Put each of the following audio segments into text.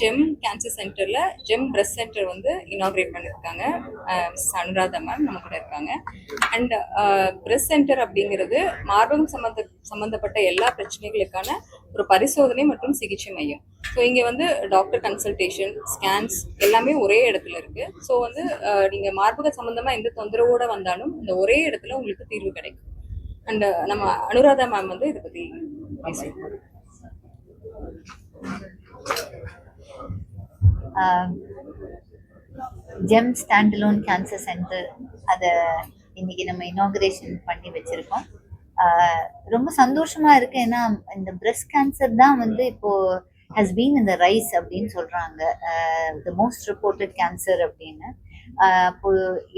GeM cancer சென்டர்ல GEM breast centre வந்து inaugurate பண்ணியிருக்காங்க அனுராதா மேம் நம்ம கூட இருக்காங்க. அண்ட் பிரஸ்ட் சென்டர் அப்படிங்கிறது மார்பகம் சம்மந்த சம்மந்தப்பட்ட எல்லா பிரச்சனைகளுக்கான ஒரு பரிசோதனை மற்றும் சிகிச்சை மையம். ஸோ இங்கே வந்து டாக்டர் கன்சல்டேஷன் ஸ்கேன்ஸ் எல்லாமே ஒரே இடத்துல இருக்கு. ஸோ வந்து நீங்கள் நீங்க மார்பக சம்பந்தமா எந்த தொந்தரவோட வந்தாலும் இந்த ஒரே இடத்துல உங்களுக்கு தீர்வு கிடைக்கும். அண்ட் நம்ம அனுராதா மேம் வந்து இதை பத்தி பேசுவோம். ஜெம் ஸ்டாண்டலோன் கேன்சர் சென்டர் அதை இன்னைக்கு நம்ம இனாக்ரேஷன் பண்ணி வச்சிருக்கோம். Uh, ரொம்ப சந்தோஷமா இருக்கு. ஏன்னா இந்த பிரஸ்ட் கேன்சர் தான் வந்து இப்போ ஹஸ் பீன் இந்த ரைஸ் அப்படின்னு சொல்றாங்க. த மோஸ்ட் ரிப்போர்ட்டட் கேன்சர் அப்படின்னு. ஆஹ் அப்போ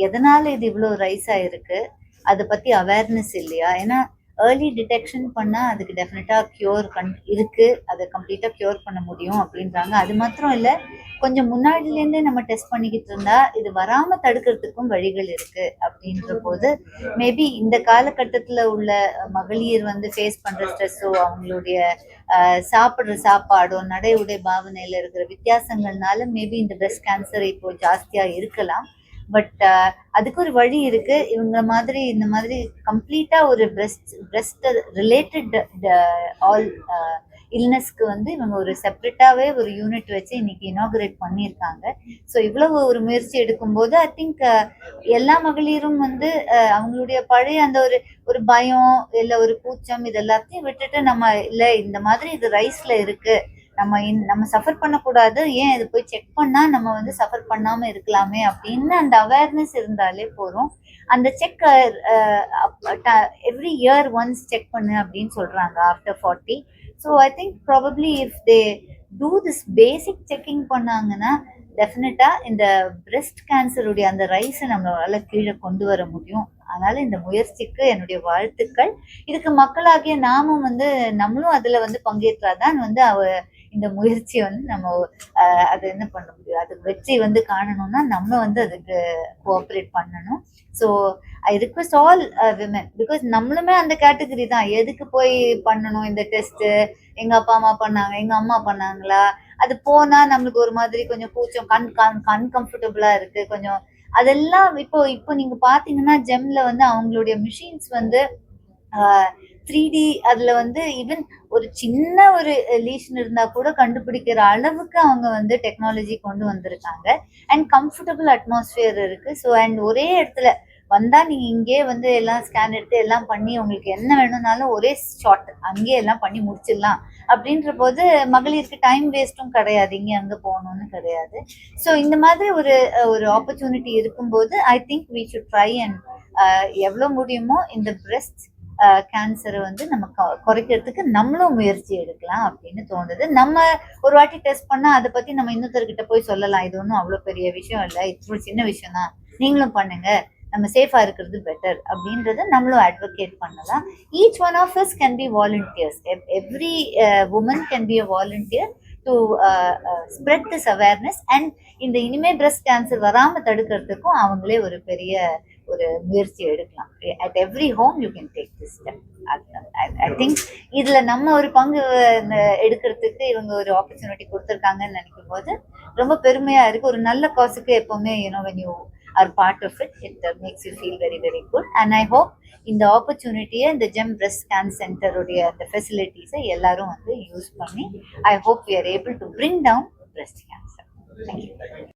எதனால இது இவ்வளோ ரைஸ் ஆயிருக்கு? அதை பத்தி அவேர்னஸ் இல்லையா? ஏன்னா ஏர்லி டிடெக்ஷன் பண்ணா அதுக்கு டெஃபினட்டா கியூர் கண் இருக்கு. அதை கம்ப்ளீட்டா கியூர் பண்ண முடியும் அப்படின்றாங்க. அது மாத்திரம் இல்லை கொஞ்சம் முன்னாடிலேருந்தே நம்ம டெஸ்ட் பண்ணிக்கிட்டு இருந்தா இது வராம தடுக்கிறதுக்கும் வழிகள் இருக்கு அப்படின்ற போது மேபி இந்த காலகட்டத்துல உள்ள மகளிர் வந்து ஃபேஸ் பண்ற ஸ்ட்ரெஸ்ஸோ அவங்களுடைய சாப்பிட்ற சாப்பிடுற சாப்பாடோ நடை உடை பாவனையில இருக்கிற வித்தியாசங்கள்னால மேபி இந்த பிரஸ்ட் கேன்சர் இப்போ ஜாஸ்தியா இருக்கலாம். பட் அதுக்கு ஒரு வழி இருக்கு. இவங்க மாதிரி இந்த மாதிரி கம்ப்ளீட்டா ஒரு பிரஸ்ட் பிரஸ்ட் ரிலேட்டட் ஆல் இல்னஸ்க்கு வந்து இவங்க ஒரு செப்பரேட்டாவே ஒரு யூனிட் வச்சு இன்னைக்கு இனாகுரேட் பண்ணியிருக்காங்க. ஸோ இவ்வளவு ஒரு முயற்சி எடுக்கும்போது ஐ திங்க் uh, எல்லா மகளிரும் வந்து uh, அவங்களுடைய பழைய அந்த ஒரு ஒரு பயம் இல்லை ஒரு கூச்சம் இது எல்லாத்தையும் விட்டுட்டு நம்ம இல்லை இந்த மாதிரி இது ரைஸ்ல இருக்கு. நம்ம நம்ம சஃபர் பண்ணக்கூடாது. ஏன் இது போய் செக் பண்ணா நம்ம வந்து சஃபர் பண்ணாம இருக்கலாமே அப்படின்னு அந்த அவேர்னஸ் இருந்தாலே போதும். அந்த check every year once check பண்ணு அப்படின்னு சொல்றாங்க after forty so I think probably if they do this basic checking பண்ணாங்கன்னா டெஃபினட்டாக இந்த பிரெஸ்ட் கேன்சருடைய அந்த ரைஸை நம்மளால கீழே கொண்டு வர முடியும். அதனால இந்த முயற்சிக்கு என்னுடைய வாழ்த்துக்கள். இதுக்கு மக்களாகிய நாமும் வந்து நம்மளும் அதுல வந்து பங்கேற்றாதான் வந்து அவ இந்த முயற்சியை வந்து நம்ம அதை என்ன பண்ண முடியும்? அது வெற்றி வந்து காணணும்னா நம்ம வந்து அதுக்கு கோஆப்ரேட் பண்ணணும். So I request all women because நம்மளுமே அந்த கேட்டகரி தான். எதுக்கு போய் பண்ணணும் இந்த டெஸ்ட்டு எங்கள் அப்பா அம்மா பண்ணாங்க எங்கள் அம்மா பண்ணாங்களா? அது போனால் நம்மளுக்கு ஒரு மாதிரி கொஞ்சம் கூச்சம் கண் கண் அன்கம்ஃபர்டபுளாக இருக்குது கொஞ்சம் அதெல்லாம் இப்போ இப்போ நீங்க பாத்தீங்கன்னா ஜெம்ல வந்து அவங்களுடைய மிஷின்ஸ் வந்து த்ரீ டி அதுல வந்து ஈவன் ஒரு சின்ன ஒரு லீஷன் இருந்தா கூட கண்டுபிடிக்கிற அளவுக்கு அவங்க வந்து டெக்னாலஜி கொண்டு வந்திருக்காங்க. அண்ட் கம்ஃபர்டபுள் அட்மாஸ்பியர் இருக்கு. ஸோ அண்ட் ஒரே இடத்துல வந்தா நீங்க இங்கே வந்து எல்லாம் ஸ்கேன் எடுத்து எல்லாம் பண்ணி உங்களுக்கு என்ன வேணும்னாலும் ஒரே ஷார்ட் அங்கேயே எல்லாம் பண்ணி முடிச்சிடலாம். அப்படின்ற போது மகளிருக்கு டைம் வேஸ்ட்டும் கிடையாது. இங்கே அங்கே போகணும்னு கிடையாது. ஸோ இந்த மாதிரி ஒரு ஒரு ஆப்பர்ச்சுனிட்டி இருக்கும்போது I think we should try and எவ்வளோ முடியுமோ இந்த பிரெஸ்ட் கேன்சரை uh, வந்து நம்ம குறைக்கிறதுக்கு நம்மளும் முயற்சி எடுக்கலாம் அப்படின்னு தோணுது. நம்ம ஒரு வாட்டி டெஸ்ட் பண்ணால் அதை பற்றி நம்ம இன்னொருத்தர்கிட்ட போய் சொல்லலாம். இது ஒன்றும் அவ்வளோ பெரிய விஷயம் இல்லை. இது ஒரு சின்ன விஷயம் தான் நீங்களும் பண்ணுங்க. நம்ம சேஃபாக இருக்கிறது பெட்டர் அப்படின்றத நம்மளும் அட்வொகேட் பண்ணலாம். Each one of us can be volunteers every woman can be a volunteer to spread this awareness and இந்த இனிமே பிரஸ்ட் கேன்சர் வராமல் தடுக்கிறதுக்கும் அவங்களே ஒரு பெரிய ஒரு முயற்சி எடுக்கலாம். At every home you can take this step I think இதில் நம்ம ஒரு பங்கு எடுக்கிறதுக்கு இவங்க ஒரு ஆப்பர்ச்சுனிட்டி கொடுத்துருக்காங்கன்னு நினைக்கும் போது ரொம்ப பெருமையாக இருக்கு. ஒரு நல்ல காசுக்கு எப்போவுமே you know when you are part of it it makes you feel very very good and I hope இந்த ஆப்பர்ச்சுனிட்டியை இந்த ஜெம் பிரஸ்ட் ஸ்கேன் சென்டருடைய அந்த ஃபெசிலிட்டிஸை எல்லாரும் வந்து யூஸ் பண்ணி I hope we are able to bring down breast cancer thank you